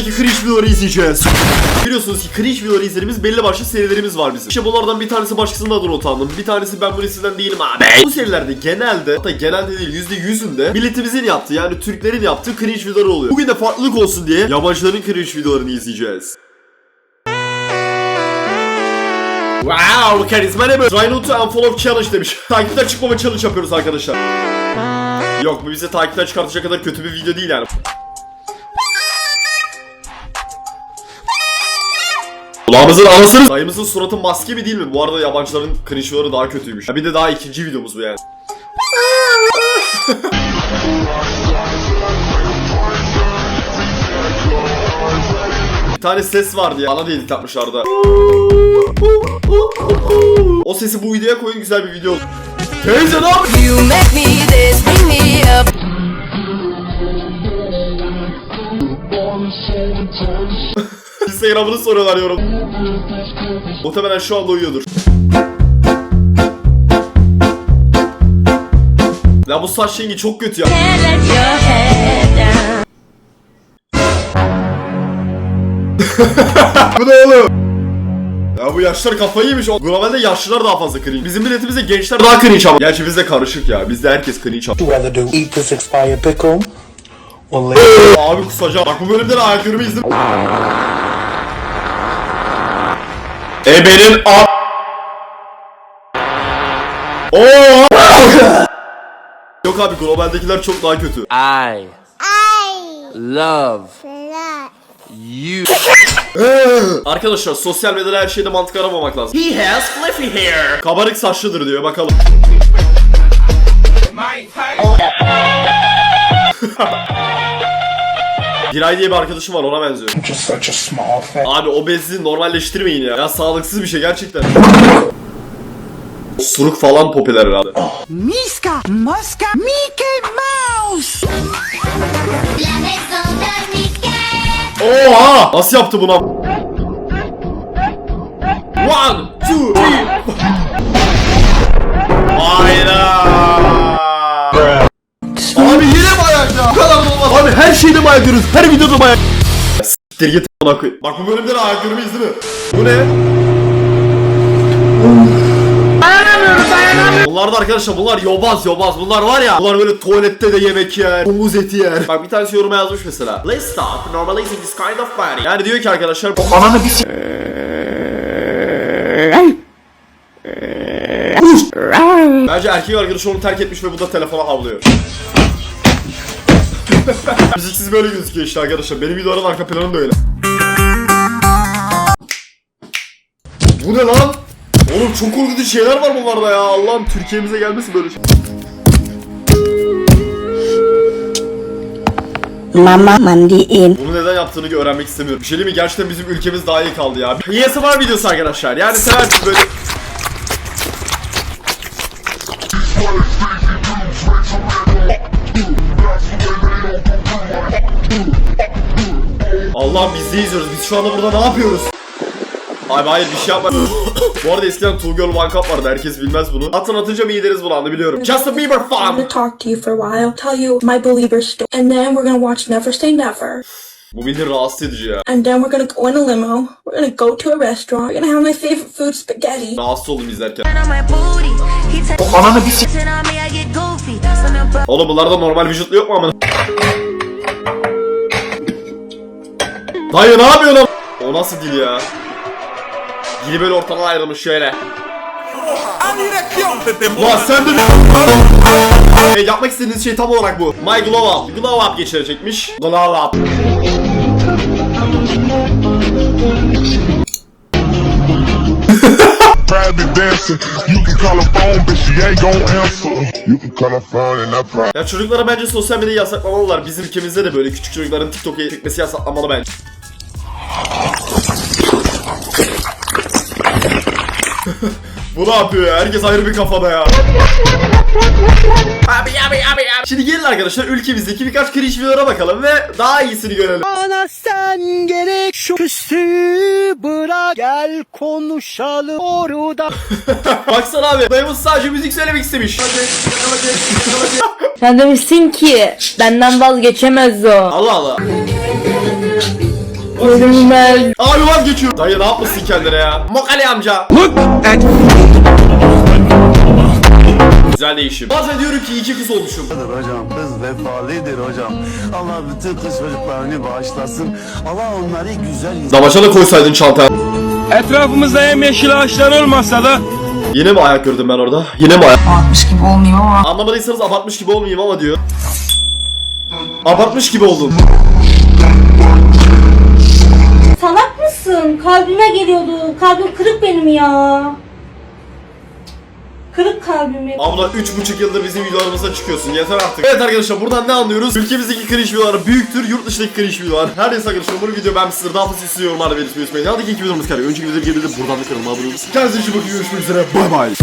Roblox'taki cringe videoları izleyeceğiz. Biliyorsunuz ki cringe videoları izlediğimiz belli başlı serilerimiz var bizim. İşte bunlardan bir tanesi başkasının adını utandım. Bir tanesi ben bu listeden değilim abi. Bu serilerde genelde hatta genelde değil yüzde yüzünde milletimizin yaptığı yani Türklerin yaptığı cringe videoları oluyor. Bugün de farklılık olsun diye yabancıların cringe videolarını izleyeceğiz. Wow, karizma ne böyle? Try not to unfollow challenge demiş. Takipten çıkmama challenge yapıyoruz arkadaşlar. Yok bu bize takipten çıkartacak kadar kötü bir video değil yani. Kulağımızın anasını Dayımızın suratı maske mi değil mi? Bu arada yabancıların cringe videoları daha kötüymüş. Ha bir de daha ikinci videomuz bu yani. Bir tane ses vardı ya. Bana da edit yapmışlardı. O sesi bu videoya koyun güzel bir video olur. Teyze ne yapıyorsun? Instagram'ını soruyorlar yorum. Muhtemelen şu anda uyuyordur. Ya bu saç rengi çok kötü ya. Bu ne oğlum? Ya bu yaşlar kafayı yemiş. Globalde yaşlılar daha fazla cringe. Bizim milletimizde gençler daha cringe ama. Gerçi bizde karışık ya. Bizde herkes cringe ama. Abi kusacağım. Bak bu bölümde de ayak yürüme izledim. Ebenin a... Oo! Yok abi globaldekiler çok daha kötü. I love you. Arkadaşlar sosyal medyada her şeyde mantık aramamak lazım. He has fluffy hair. Kabarık saçlıdır diyor bakalım. Giray diye bir arkadaşım var ona benziyor. Just such a small thing. Abi obezliği normalleştirmeyin ya. Ya sağlıksız bir şey gerçekten. Suruk falan popüler herhalde. Miska, Moska, Mickey Mouse. Oha! Nasıl yaptı buna? One, ya? Bu kadar da olmaz. Abi her şeyde mi ayak görüyoruz? Her videoda mı ayak? Ya Siktir git ona koy. Bak bu bölümde de ayak görmeyiz değil mi? Bu ne? Bunlar da arkadaşlar bunlar yobaz yobaz bunlar var ya Bunlar böyle tuvalette de yemek yer Domuz eti yer Bak bir tanesi yoruma yazmış mesela Let's stop normalizing this kind of body Yani diyor ki arkadaşlar Ananı bir Bence erkek arkadaşı onu terk etmiş ve bu da telefona havlıyor Müziksiz böyle gözüküyor işte arkadaşlar Benim videoların arka planı da öyle Bu ne lan? Oğlum çok korkutucu şeyler var bunlarda ya Allah'ım Türkiye'mize gelmesin böyle şey Mama mandiin. Bunu neden yaptığını öğrenmek istemiyorum. Bir şey mi? Gerçekten bizim ülkemiz daha iyi kaldı ya. ASMR videosu arkadaşlar. Yani seversiniz böyle... Allah biz de izliyoruz. Biz şu anda burada ne yapıyoruz? Abi hayır bir şey yapma. Bu arada eskiden Two Girl One Cup vardı. Herkes bilmez bunu. Atın atınca mideniz bulandı biliyorum. Justin Bieber I'm fan. gonna talk to you for a while, tell you my believer story, and then we're gonna watch Never Say Never. Bu bildiğin rahatsız edici ya. And then we're gonna go in a limo. We're gonna go to a restaurant. We're gonna have my favorite food, spaghetti. Rahatsız oldum izlerken. Takes Ananı bir Oğlum bunlarda normal vücutlu yok mu amına? Dayı ne yapıyorsun lan? O nasıl dil ya? Dili böyle ortadan ayrılmış şöyle. Ulan sen de e, yapmak istediğiniz şey tam olarak bu. My Glow Up. Up geçirecekmiş. Glow Up. Ya çocuklara bence sosyal medyayı yasaklamalılar. Bizim ülkemizde de böyle küçük çocukların TikTok'a çekmesi yasaklamalı bence. Bu ne yapıyor ya? Herkes ayrı bir kafada ya. Abi abi abi abi. Şimdi gelin arkadaşlar ülkemizdeki birkaç cringe videolara bakalım ve daha iyisini görelim. Bana sen gerek şu küstüğü bırak gel konuşalım orada. Baksana abi dayımız sadece müzik söylemek istemiş. Sen demişsin ki benden vazgeçemez o. Allah Allah. Abi vazgeçiyorum. Dayı ne yapmışsın kendine ya? Mokali amca. Güzel değişim. Bazen diyorum ki iki kız olmuşum. hocam. Kız vefalıdır hocam. Allah bütün kız çocuklarını bağışlasın. Allah onları güzel Damaça da koysaydın çantaya. Etrafımızda yemyeşil ağaçlar olmasa da Yine mi ayak gördüm ben orada? Yine mi ayak? Abartmış gibi olmayayım ama. Anlamadıysanız abartmış gibi olmayayım ama diyor. Abartmış gibi oldum. Salak mısın? Kalbime geliyordu. Kalbim kırık benim ya. Kırık kalbim. Abla 3,5 yıldır bizim videolarımıza çıkıyorsun yeter artık. Evet arkadaşlar buradan ne anlıyoruz? Ülkemizdeki cringe videoları büyüktür, yurt dışındaki cringe videolar. Her neyse arkadaşlar umarım video beğenmişsinizdir. Daha fazla sizi yorumlarda belirtmeyi unutmayın. Hadi ilk videomuz kadar. Önceki videoları geride buradan da kanalıma abone olun. Kendinize iyi bakın görüşmek üzere. Bay bay.